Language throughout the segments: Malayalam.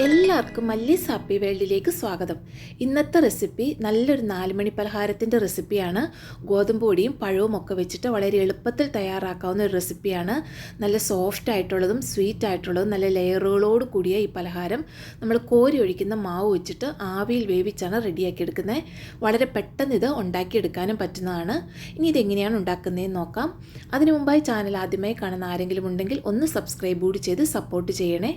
إلا എല്ലാവർക്കും മല്ലി സാപ്പി വേൾഡിലേക്ക് സ്വാഗതം. ഇന്നത്തെ റെസിപ്പി നല്ലൊരു നാലുമണി പലഹാരത്തിന്റെ റെസിപ്പിയാണ്. ഗോതമ്പ് പൊടിയും പഴവും ഒക്കെ വെച്ചിട്ട് വളരെ എളുപ്പത്തിൽ തയ്യാറാക്കാവുന്ന ഒരു റെസിപ്പിയാണ്. നല്ല സോഫ്റ്റ് ആയിട്ടുള്ളതും സ്വീറ്റ് ആയിട്ടുള്ളതും നല്ല ലെയറുകളോട് കൂടിയ ഈ പലഹാരം നമ്മൾ കോരി ഒഴിക്കുന്ന മാവ് വെച്ചിട്ട് ആവിയിൽ വേവിച്ചാണ് റെഡിയാക്കി എടുക്കുന്നത്. വളരെ പെട്ടെന്ന് ഇത് ഉണ്ടാക്കിയെടുക്കാനും പറ്റുന്നതാണ്. ഇനി ഇതെങ്ങനെയാണ് ഉണ്ടാക്കുന്നതെന്ന് നോക്കാം. അതിനു മുമ്പായി ചാനൽ ആദ്യമായി കാണുന്ന ആരെങ്കിലും ഉണ്ടെങ്കിൽ ഒന്ന് സബ്സ്ക്രൈബ് കൂടി ചെയ്ത് സപ്പോർട്ട് ചെയ്യണേ.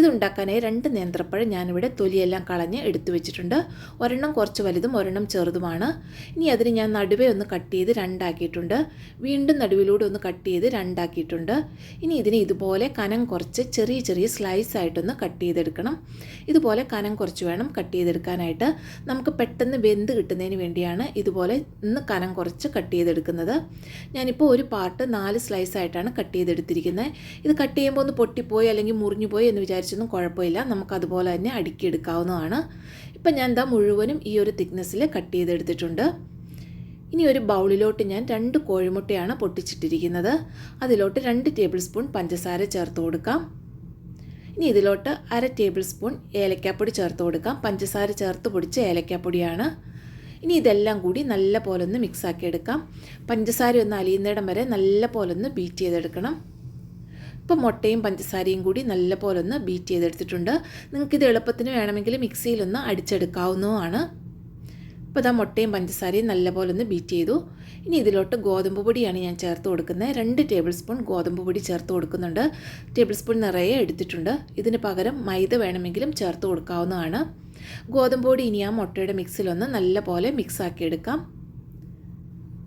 ഇതുണ്ടാക്കാനായി രണ്ട് നേന്ത്രപ്പഴം ഞാനിവിടെ തൊലിയെല്ലാം കളഞ്ഞ് എടുത്തു വെച്ചിട്ടുണ്ട്. ഒരെണ്ണം കുറച്ച് വലുതും ഒരെണ്ണം ചെറുതുമാണ്. ഇനി അതിന് ഞാൻ നടുവേ ഒന്ന് കട്ട് ചെയ്ത് രണ്ടാക്കിയിട്ടുണ്ട്. വീണ്ടും നടുവിലൂടെ ഒന്ന് കട്ട് ചെയ്ത് രണ്ടാക്കിയിട്ടുണ്ട്. ഇനി ഇതിന് ഇതുപോലെ കനം കുറച്ച് ചെറിയ ചെറിയ സ്ലൈസ് ആയിട്ടൊന്ന് കട്ട് ചെയ്തെടുക്കണം. ഇതുപോലെ കനം കുറച്ച് വേണം കട്ട് ചെയ്തെടുക്കാനായിട്ട്. നമുക്ക് പെട്ടെന്ന് വെന്ത് കിട്ടുന്നതിന് വേണ്ടിയാണ് ഇതുപോലെ ഇന്ന് കനം കുറച്ച് കട്ട് ചെയ്തെടുക്കുന്നത്. ഞാനിപ്പോൾ ഒരു പാർട്ട് നാല് സ്ലൈസ് ആയിട്ടാണ് കട്ട് ചെയ്തെടുത്തിരിക്കുന്നത്. ഇത് കട്ട് ചെയ്യുമ്പോൾ ഒന്ന് പൊട്ടിപ്പോയി അല്ലെങ്കിൽ മുറിഞ്ഞു പോയി എന്ന് വിചാരിച്ചൊന്നും കുഴപ്പമില്ല. നമുക്കതുപോലെ തന്നെ അടുക്കിയെടുക്കാവുന്നതാണ്. ഇപ്പം ഞാൻ എന്താ മുഴുവനും ഈ ഒരു തിക്നെസ്സിൽ കട്ട് ചെയ്തെടുത്തിട്ടുണ്ട്. ഇനി ഒരു ബൗളിലോട്ട് ഞാൻ രണ്ട് കോഴിമുട്ടയാണ് പൊട്ടിച്ചിട്ടിരിക്കുന്നത്. അതിലോട്ട് രണ്ട് ടേബിൾ സ്പൂൺ പഞ്ചസാര ചേർത്ത് കൊടുക്കാം. ഇനി ഇതിലോട്ട് അര ടേബിൾ സ്പൂൺ ഏലക്കാപ്പൊടി ചേർത്ത് കൊടുക്കാം. പഞ്ചസാര ചേർത്ത് പൊടിച്ച ഏലക്കാപ്പൊടിയാണ്. ഇനി ഇതെല്ലാം കൂടി നല്ല പോലെ ഒന്ന് മിക്സാക്കി എടുക്കാം. പഞ്ചസാര ഒന്ന് അലിയുന്നിടം വരെ നല്ല പോലെ ഒന്ന് ബീറ്റ് ചെയ്തെടുക്കണം. ഇപ്പോൾ മുട്ടയും പഞ്ചസാരയും കൂടി നല്ലപോലെ ഒന്ന് ബീറ്റ് ചെയ്തെടുത്തിട്ടുണ്ട്. നിങ്ങൾക്കിത് എളുപ്പത്തിന് വേണമെങ്കിൽ മിക്സിയിലൊന്ന് അടിച്ചെടുക്കാവുന്നതുമാണ്. ഇപ്പോൾ ഇതാ മുട്ടയും പഞ്ചസാരയും നല്ലപോലെ ഒന്ന് ബീറ്റ് ചെയ്തു. ഇനി ഇതിലോട്ട് ഗോതമ്പ് പൊടിയാണ് ഞാൻ ചേർത്ത് കൊടുക്കുന്നത്. രണ്ട് ടേബിൾ സ്പൂൺ ഗോതമ്പ് പൊടി ചേർത്ത് കൊടുക്കുന്നുണ്ട്. ടേബിൾ സ്പൂൺ നിറയെ എടുത്തിട്ടുണ്ട്. ഇതിന് പകരം മൈദ വേണമെങ്കിലും ചേർത്ത് കൊടുക്കാവുന്നതാണ്. ഗോതമ്പ് പൊടി ഇനി ആ മുട്ടയുടെ മിക്സിലൊന്ന് നല്ല പോലെ മിക്സാക്കി എടുക്കാം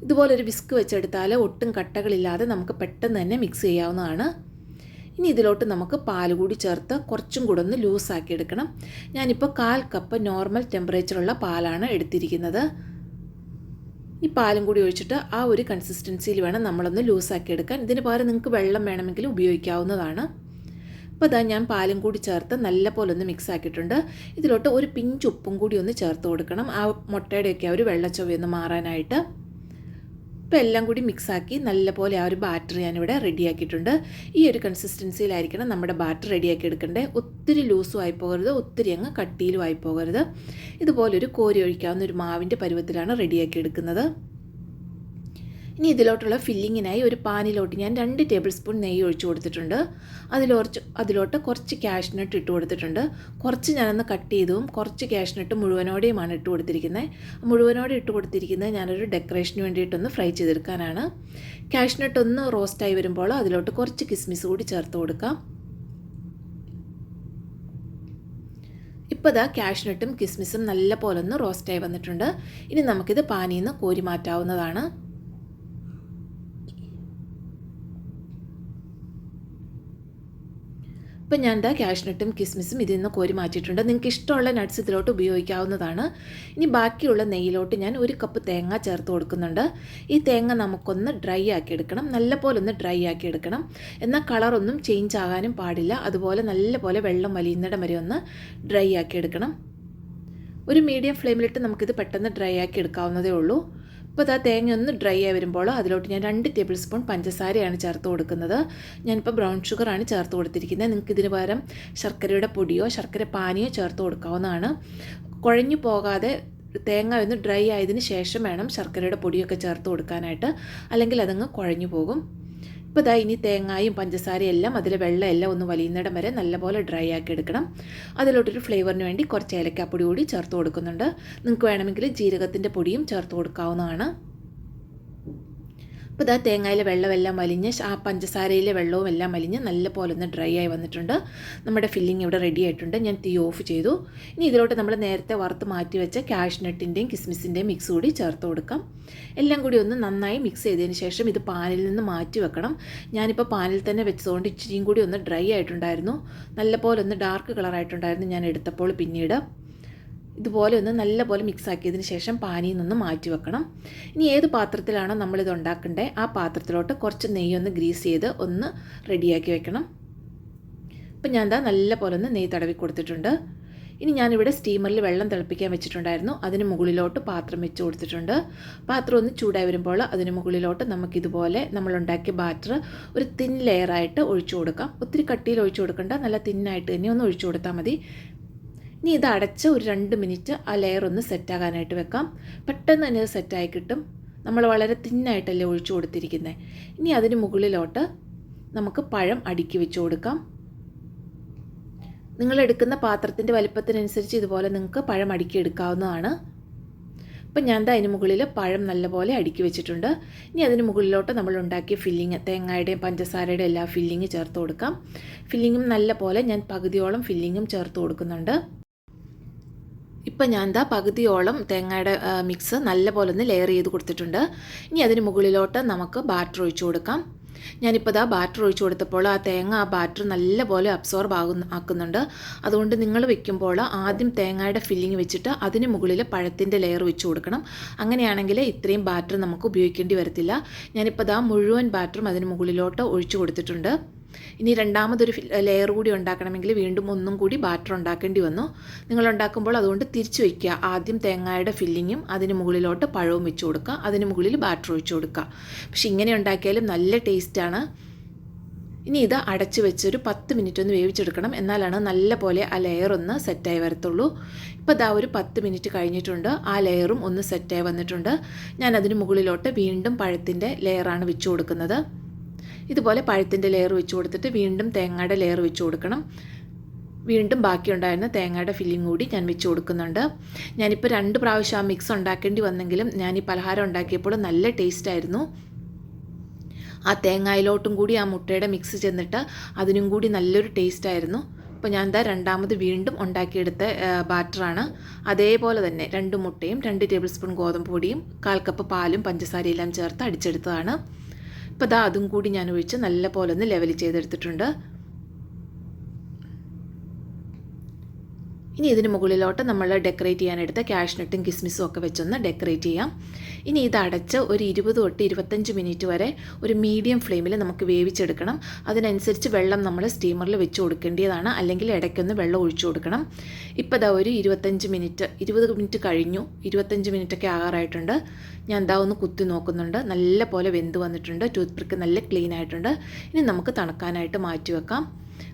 ഇതുപോലൊരു വിസ്ക് വെച്ചെടുത്താൽ ഒട്ടും കട്ടകളില്ലാതെ നമുക്ക് പെട്ടെന്ന് തന്നെ മിക്സ് ചെയ്യാവുന്നതാണ്. ഇനി ഇതിലോട്ട് നമുക്ക് പാൽ കൂടി ചേർത്ത് കുറച്ചും കൂടെ ഒന്ന് ലൂസാക്കി എടുക്കണം. ഞാനിപ്പോൾ കാൽ കപ്പ് നോർമൽ ടെമ്പറേച്ചറുള്ള പാലാണ് എടുത്തിരിക്കുന്നത്. ഈ പാലും കൂടി ഒഴിച്ചിട്ട് ആ ഒരു കൺസിസ്റ്റൻസിയിൽ വേണം നമ്മളൊന്ന് ലൂസാക്കി എടുക്കാൻ. ഇതിന് പകരം നിങ്ങൾക്ക് വെള്ളം വേണമെങ്കിൽ ഉപയോഗിക്കാവുന്നതാണ്. അപ്പോൾ അതാ ഞാൻ പാലും കൂടി ചേർത്ത് നല്ല പോലെ ഒന്ന് മിക്സ് ആക്കിയിട്ടുണ്ട്. ഇതിലോട്ട് ഒരു പിഞ്ച് ഉപ്പും കൂടി ഒന്ന് ചേർത്ത് കൊടുക്കണം. ആ മുട്ടയുടെയൊക്കെ ആ ഒരു വെള്ളച്ചൊവ്വയൊന്ന് മാറാനായിട്ട്. ഇപ്പോൾ എല്ലാം കൂടി മിക്സാക്കി നല്ലപോലെ ആ ഒരു ബാറ്റർ ഞാനിവിടെ റെഡിയാക്കിയിട്ടുണ്ട്. ഈ ഒരു കൺസിസ്റ്റൻസിയിലായിരിക്കണം നമ്മുടെ ബാറ്റർ റെഡിയാക്കി എടുക്കേണ്ടത്. ഒത്തിരി ലൂസും ആയി പോകരുത് ഒത്തിരി അങ്ങ് കട്ടിയിലും ആയി പോകരുത് ഇതുപോലൊരു കോരി ഒഴിക്കാവുന്ന ഒരു മാവിന്റെ പരുവത്തിലാണ് റെഡിയാക്കി എടുക്കുന്നത്. ഇനി ഇതിലോട്ടുള്ള ഫില്ലിങ്ങിനായി ഒരു പാനിലോട്ട് ഞാൻ രണ്ട് ടേബിൾ സ്പൂൺ നെയ്യ് ഒഴിച്ചു കൊടുത്തിട്ടുണ്ട്. അതിലോർച്ച് അതിലോട്ട് കുറച്ച് ക്യാഷ്നട്ട് ഇട്ട് കൊടുത്തിട്ടുണ്ട്. കുറച്ച് ഞാനൊന്ന് കട്ട് ചെയ്തും കുറച്ച് ക്യാഷ്നട്ട് മുഴുവനോടെയുമാണ് ഇട്ട് കൊടുത്തിരിക്കുന്നത് മുഴുവനോടെ ഇട്ട് കൊടുത്തിരിക്കുന്നത് ഞാനൊരു ഡെക്കറേഷന് വേണ്ടിയിട്ടൊന്ന് ഫ്രൈ ചെയ്തെടുക്കാനാണ്. ക്യാഷ്നട്ട് ഒന്ന് റോസ്റ്റായി വരുമ്പോൾ അതിലോട്ട് കുറച്ച് കിസ്മിസ് കൂടി ചേർത്ത് കൊടുക്കാം. ഇപ്പോൾ ഇതാ ക്യാഷ്നട്ടും കിസ്മിസും നല്ല പോലെ ഒന്ന് റോസ്റ്റായി വന്നിട്ടുണ്ട്. ഇനി നമുക്കിത് പാനിയിൽ നിന്ന് കോരി മാറ്റാവുന്നതാണ്. ഇപ്പം ഞാൻ എന്താ ക്യാഷ്നട്ടും കിസ്മിസും ഇതിൽ നിന്ന് കോരി മാറ്റിയിട്ടുണ്ട്. നിങ്ങൾക്ക് ഇഷ്ടമുള്ള നട്ട്സ് ഇതിലോട്ട് ഉപയോഗിക്കാവുന്നതാണ്. ഇനി ബാക്കിയുള്ള നെയ്യിലോട്ട് ഞാൻ ഒരു കപ്പ് തേങ്ങ ചേർത്ത് കൊടുക്കുന്നുണ്ട്. ഈ തേങ്ങ നമുക്കൊന്ന് ഡ്രൈ ആക്കി എടുക്കണം. നല്ല പോലെ ഒന്ന് ഡ്രൈ ആക്കി എടുക്കണം. എന്നാൽ കളറൊന്നും ചേഞ്ച് ആകാനും പാടില്ല. അതുപോലെ നല്ല പോലെ വെള്ളം വലിയുന്നിടം വരെ ഒന്ന് ഡ്രൈ ആക്കി എടുക്കണം. ഒരു മീഡിയം ഫ്ലെയിമിലിട്ട് നമുക്കിത് പെട്ടെന്ന് ഡ്രൈ ആക്കി എടുക്കാവുന്നതേ ഉള്ളൂ. ഇപ്പോൾ ആ തേങ്ങ ഒന്ന് ഡ്രൈ ആയി വരുമ്പോൾ അതിലോട്ട് ഞാൻ രണ്ട് ടേബിൾ സ്പൂൺ പഞ്ചസാരയാണ് ചേർത്ത് കൊടുക്കുന്നത്. ഞാനിപ്പോൾ ബ്രൗൺ ഷുഗറാണ് ചേർത്ത് കൊടുത്തിരിക്കുന്നത്. നിങ്ങൾക്ക് ഇതിന് പകരം ശർക്കരയുടെ പൊടിയോ ശർക്കര പാനിയോ ചേർത്ത് കൊടുക്കാവുന്നതാണ്. കുഴഞ്ഞു പോകാതെ തേങ്ങ ഒന്ന് ഡ്രൈ ആയതിന് ശേഷം വേണം ശർക്കരയുടെ പൊടിയൊക്കെ ചേർത്ത് കൊടുക്കാനായിട്ട്. അല്ലെങ്കിൽ അതങ്ങ് കുഴഞ്ഞു പോകും. ഇപ്പോൾ ഇതാ ഇനി തേങ്ങായും പഞ്ചസാരയും എല്ലാം അതിൽ വെള്ളം എല്ലാം ഒന്ന് വലിയുന്നിടം വരെ നല്ലപോലെ ഡ്രൈ ആക്കി എടുക്കണം. അതിലോട്ടൊരു ഫ്ലേവറിന് വേണ്ടി കുറച്ച് ഏലക്കാപ്പൊടി കൂടി ചേർത്ത് കൊടുക്കുന്നുണ്ട്. നിങ്ങൾക്ക് വേണമെങ്കിൽ ജീരകത്തിന്റെ പൊടിയും ചേർത്ത് കൊടുക്കാവുന്നതാണ്. അപ്പോൾ ഇതാ തേങ്ങയിലെ വെള്ളമെല്ലാം വലിഞ്ഞ് ആ പഞ്ചസാരയിലെ വെള്ളവും എല്ലാം വലിഞ്ഞ് നല്ല പോലെ ഒന്ന് ഡ്രൈ ആയി വന്നിട്ടുണ്ട്. നമ്മുടെ ഫില്ലിംഗ് ഇവിടെ റെഡി ആയിട്ടുണ്ട്. ഞാൻ തീ ഓഫ് ചെയ്തു. ഇനി ഇതിലോട്ട് നമ്മൾ നേരത്തെ വറുത്ത് മാറ്റി വെച്ച കാഷ്നട്ടിന്റെയും കിസ്മിസിന്റെയും മിക്സ് കൂടി ചേർത്ത് കൊടുക്കാം. എല്ലാം കൂടി ഒന്ന് നന്നായി മിക്സ് ചെയ്തതിന് ശേഷം ഇത് പാനിൽ നിന്ന് മാറ്റി വെക്കണം. ഞാനിപ്പോൾ പാനിൽ തന്നെ വെച്ചതുകൊണ്ട് ഇച്ചിരിയും കൂടി ഒന്ന് ഡ്രൈ ആയിട്ടുണ്ടായിരുന്നു. നല്ല പോലെ ഒന്ന് ഡാർക്ക് കളറായിട്ടുണ്ടായിരുന്നു ഞാൻ എടുത്തപ്പോൾ പിന്നീട്. ഇതുപോലെ ഒന്ന് നല്ലപോലെ മിക്സ് ആക്കിയതിന് ശേഷം പാനിയിൽ നിന്ന് മാറ്റി വെക്കണം. ഇനി ഏത് പാത്രത്തിലാണോ നമ്മളിത് ഉണ്ടാക്കേണ്ടത് ആ പാത്രത്തിലോട്ട് കുറച്ച് നെയ്യൊന്ന് ഗ്രീസ് ചെയ്ത് ഒന്ന് റെഡിയാക്കി വെക്കണം. ഇപ്പം ഞാൻ എന്താ നല്ല പോലെ ഒന്ന് നെയ്യ് തടവി കൊടുത്തിട്ടുണ്ട്. ഇനി ഞാനിവിടെ സ്റ്റീമറിൽ വെള്ളം തിളപ്പിക്കാൻ വെച്ചിട്ടുണ്ടായിരുന്നു. അതിന് മുകളിലോട്ട് പാത്രം വെച്ച് കൊടുത്തിട്ടുണ്ട്. പാത്രം ഒന്ന് ചൂടായി വരുമ്പോൾ അതിന് മുകളിലോട്ട് നമുക്കിതുപോലെ നമ്മളുണ്ടാക്കിയ ബാറ്റർ ഒരു തിൻ ലെയറായിട്ട് ഒഴിച്ചു കൊടുക്കാം. ഒത്തിരി കട്ടിയിൽ ഒഴിച്ചു കൊടുക്കേണ്ട നല്ല തിന്നായിട്ട് തന്നെ ഒന്ന് ഒഴിച്ചു കൊടുത്താൽ മതി. ഇനി ഇത് അടച്ച് ഒരു രണ്ട് മിനിറ്റ് ആ ലെയർ ഒന്ന് സെറ്റാകാനായിട്ട് വെക്കാം. പെട്ടെന്ന് തന്നെ ഇത് സെറ്റായി കിട്ടും. നമ്മൾ വളരെ തിന്നായിട്ടല്ലേ ഒഴിച്ചു കൊടുത്തിരിക്കുന്നത് ഇനി അതിന് മുകളിലോട്ട് നമുക്ക് പഴം അടുക്കി വെച്ച് കൊടുക്കാം. നിങ്ങൾ എടുക്കുന്ന പാത്രത്തിന്റെ വലിപ്പത്തിനനുസരിച്ച് ഇതുപോലെ നിങ്ങൾക്ക് പഴം അടുക്കി എടുക്കാവുന്നതാണ്. അപ്പം ഞാൻ ദാ അതിന് മുകളിൽ പഴം നല്ലപോലെ അടുക്കി വെച്ചിട്ടുണ്ട്. ഇനി അതിന് മുകളിലോട്ട് നമ്മൾ ഉണ്ടാക്കിയ ഫില്ലിങ് തേങ്ങയുടെയും പഞ്ചസാരയുടെയും എല്ലാ ഫില്ലിങ് ചേർത്ത് കൊടുക്കാം. ഫില്ലിങ്ങും നല്ല പോലെ ഞാൻ പകുതിയോളം ഫില്ലിങ്ങും ചേർത്ത് കൊടുക്കുന്നുണ്ട്. ഇപ്പം ഞാൻ എന്താ പകുതിയോളം തേങ്ങയുടെ മിക്സ് നല്ലപോലെ ഒന്ന് ലെയർ ചെയ്ത് കൊടുത്തിട്ടുണ്ട്. ഇനി അതിന് മുകളിലോട്ട് നമുക്ക് ബാറ്റർ ഒഴിച്ചു കൊടുക്കാം. ഞാനിപ്പോൾ ഇതാ ബാറ്റർ ഒഴിച്ചു കൊടുത്തപ്പോൾ ആ തേങ്ങ ആ ബാറ്റർ നല്ലപോലെ അബ്സോർബ് ആകുന്ന ആക്കുന്നുണ്ട്. അതുകൊണ്ട് നിങ്ങൾ വെക്കുമ്പോൾ ആദ്യം തേങ്ങയുടെ ഫില്ലിങ് വെച്ചിട്ട് അതിന് മുകളിൽ പഴത്തിന്റെ ലെയർ വെച്ച് കൊടുക്കണം. അങ്ങനെയാണെങ്കിൽ ഇത്രയും ബാറ്റർ നമുക്ക് ഉപയോഗിക്കേണ്ടി വരത്തില്ല. ഞാനിപ്പോൾ ഇതാ മുഴുവൻ ബാറ്ററും അതിന് മുകളിലോട്ട് ഒഴിച്ചു കൊടുത്തിട്ടുണ്ട്. ഇനി രണ്ടാമതൊരു ലെയർ കൂടി ഉണ്ടാക്കണമെങ്കിൽ വീണ്ടും ഒന്നും കൂടി ബാറ്റർ ഉണ്ടാക്കേണ്ടി വന്നു. നിങ്ങൾ ഉണ്ടാക്കുമ്പോൾ അതുകൊണ്ട് തിരിച്ചു വയ്ക്കുക. ആദ്യം തേങ്ങയുടെ ഫില്ലിങ്ങും അതിന് മുകളിലോട്ട് പഴവും വെച്ച് കൊടുക്കുക. അതിന് മുകളിൽ ബാറ്റർ ഒഴിച്ചു കൊടുക്കുക. പക്ഷെ ഇങ്ങനെ ഉണ്ടാക്കിയാലും നല്ല ടേസ്റ്റാണ് ഇനി ഇത് അടച്ചു വെച്ചൊരു പത്ത് മിനിറ്റ് ഒന്ന് വേവിച്ചെടുക്കണം. എന്നാലാണ് നല്ല പോലെ ആ ലെയർ ഒന്ന് സെറ്റായി വരത്തുള്ളൂ. ഇപ്പോൾ ഇതാ ഒരു പത്ത് മിനിറ്റ് കഴിഞ്ഞിട്ടുണ്ട്. ആ ലെയറും ഒന്ന് സെറ്റായി വന്നിട്ടുണ്ട്. ഞാൻ അതിന് മുകളിലോട്ട് വീണ്ടും പഴത്തിന്റെ ലെയറാണ് വെച്ചു കൊടുക്കുന്നത്. ഇതുപോലെ പഴത്തിന്റെ ലെയർ വെച്ച് കൊടുത്തിട്ട് വീണ്ടും തേങ്ങയുടെ ലെയർ വെച്ച് കൊടുക്കണം. വീണ്ടും ബാക്കിയുണ്ടായിരുന്ന തേങ്ങയുടെ ഫില്ലിംഗ് കൂടി ഞാൻ വെച്ച് കൊടുക്കുന്നുണ്ട്. ഞാനിപ്പോൾ രണ്ട് പ്രാവശ്യം ആ മിക്സ് ഉണ്ടാക്കേണ്ടി വന്നെങ്കിലും ഞാൻ ഈ പലഹാരം ഉണ്ടാക്കിയപ്പോൾ നല്ല ടേസ്റ്റ് ആയിരുന്നു. ആ തേങ്ങയിലോട്ടും കൂടി ആ മുട്ടയുടെ മിക്സ് ചെന്നിട്ട് അതിനും കൂടി നല്ലൊരു ടേസ്റ്റ് ആയിരുന്നു. അപ്പോൾ ഞാൻ എന്താ രണ്ടാമത് വീണ്ടും ഉണ്ടാക്കിയെടുത്ത ബാറ്ററാണ് അതേപോലെ തന്നെ രണ്ട് മുട്ടയും രണ്ട് ടേബിൾ സ്പൂൺ ഗോതമ്പ് പൊടിയും കാൽ കപ്പ് പാലും പഞ്ചസാരയെല്ലാം ചേർത്ത് അടിച്ചെടുത്തതാണ്. ഇപ്പോൾ ദാ അതും കൂടി ഞാൻ ഒഴിച്ച് നല്ല പോലെ ഒന്ന് ലെവൽ ചെയ്തെടുത്തിട്ടുണ്ട്. ഇനി ഇതിന് മുകളിലോട്ട് നമ്മൾ ഡെക്കറേറ്റ് ചെയ്യാനെടുത്ത കാഷ്നട്ടും കിസ്മിസും ഒക്കെ വെച്ചൊന്ന് ഡെക്കറേറ്റ് ചെയ്യാം. ഇനി ഇത് അടച്ച് ഒരു ഇരുപത് തൊട്ട് ഇരുപത്തഞ്ച് മിനിറ്റ് വരെ ഒരു മീഡിയം ഫ്ലെയിമിൽ നമുക്ക് വേവിച്ചെടുക്കണം. അതിനനുസരിച്ച് വെള്ളം നമ്മൾ സ്റ്റീമറിൽ വെച്ച് കൊടുക്കേണ്ടതാണ് അല്ലെങ്കിൽ ഇടയ്ക്കൊന്ന് വെള്ളം ഒഴിച്ചു കൊടുക്കണം. ഇപ്പോൾ ഇതാ ഒരു ഇരുപത്തഞ്ച് മിനിറ്റ് ഇരുപത് മിനിറ്റ് കഴിഞ്ഞു. ഇരുപത്തഞ്ച് മിനിറ്റൊക്കെ ആകാറായിട്ടുണ്ട്. ഞാൻ എന്താ ഒന്ന് കുത്തി നോക്കുന്നുണ്ട്. നല്ല പോലെ വെന്ത് വന്നിട്ടുണ്ട്. ടൂത്ത് പിക്ക് നല്ല ക്ലീൻ ആയിട്ടുണ്ട്. ഇനി നമുക്ക് തണുക്കാനായിട്ട് മാറ്റി വെക്കാം.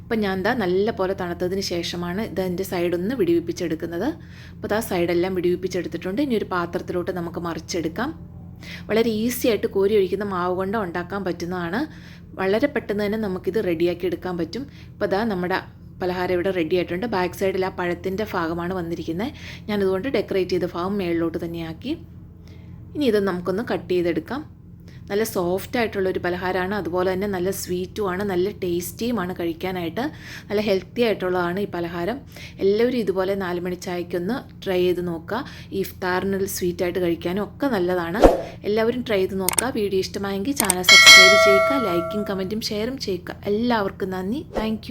അപ്പം ഞാൻ എന്താ നല്ല പോലെ തണുത്തതിന് ശേഷമാണ് ഇത് എന്റെ സൈഡൊന്ന് വിടിവിപ്പിച്ചെടുക്കുന്നത്. അപ്പോൾ ആ സൈഡെല്ലാം വിടിവിപ്പിച്ചെടുത്തിട്ടുണ്ട്. ഇനി ഒരു പാത്രത്തിലോട്ട് നമുക്ക് മറിച്ചെടുക്കാം. വളരെ ഈസി ആയിട്ട് കോരി ഒഴിക്കുന്ന മാവ് കൊണ്ട് ഉണ്ടാക്കാൻ പറ്റുന്നതാണ്. വളരെ പെട്ടെന്ന് തന്നെ നമുക്കിത് റെഡിയാക്കി എടുക്കാൻ പറ്റും. ഇപ്പോൾ ഇതാ നമ്മുടെ പലഹാരം ഇവിടെ റെഡി ആയിട്ടുണ്ട്. ബാക്ക് സൈഡിൽ ആ പഴത്തിന്റെ ഭാഗമാണ് വന്നിരിക്കുന്നത്. ഞാനതുകൊണ്ട് ഡെക്കറേറ്റ് ചെയ്ത ഭാഗം മേളിലോട്ട് തന്നെയാക്കി ഇനി ഇത് നമുക്കൊന്ന് കട്ട് ചെയ്തെടുക്കാം. നല്ല സോഫ്റ്റ് ആയിട്ടുള്ളൊരു പലഹാരമാണ്. അതുപോലെ തന്നെ നല്ല സ്വീറ്റുമാണ് നല്ല ടേസ്റ്റിയുമാണ് കഴിക്കാനായിട്ട്. നല്ല ഹെൽത്തി ആയിട്ടുള്ളതാണ് ഈ പലഹാരം. എല്ലാവരും ഇതുപോലെ നാല് മണി ചായക്കൊന്ന് ട്രൈ ചെയ്ത് നോക്കുക. ഇഫ്താറിന് സ്വീറ്റായിട്ട് കഴിക്കാനും ഒക്കെ നല്ലതാണ്. എല്ലാവരും ട്രൈ ചെയ്ത് നോക്കുക. വീഡിയോ ഇഷ്ടമായെങ്കിൽ ചാനൽ സബ്സ്ക്രൈബ് ചെയ്യുക. ലൈക്കും കമന്റും ഷെയറും ചെയ്യുക. എല്ലാവർക്കും നന്ദി. താങ്ക്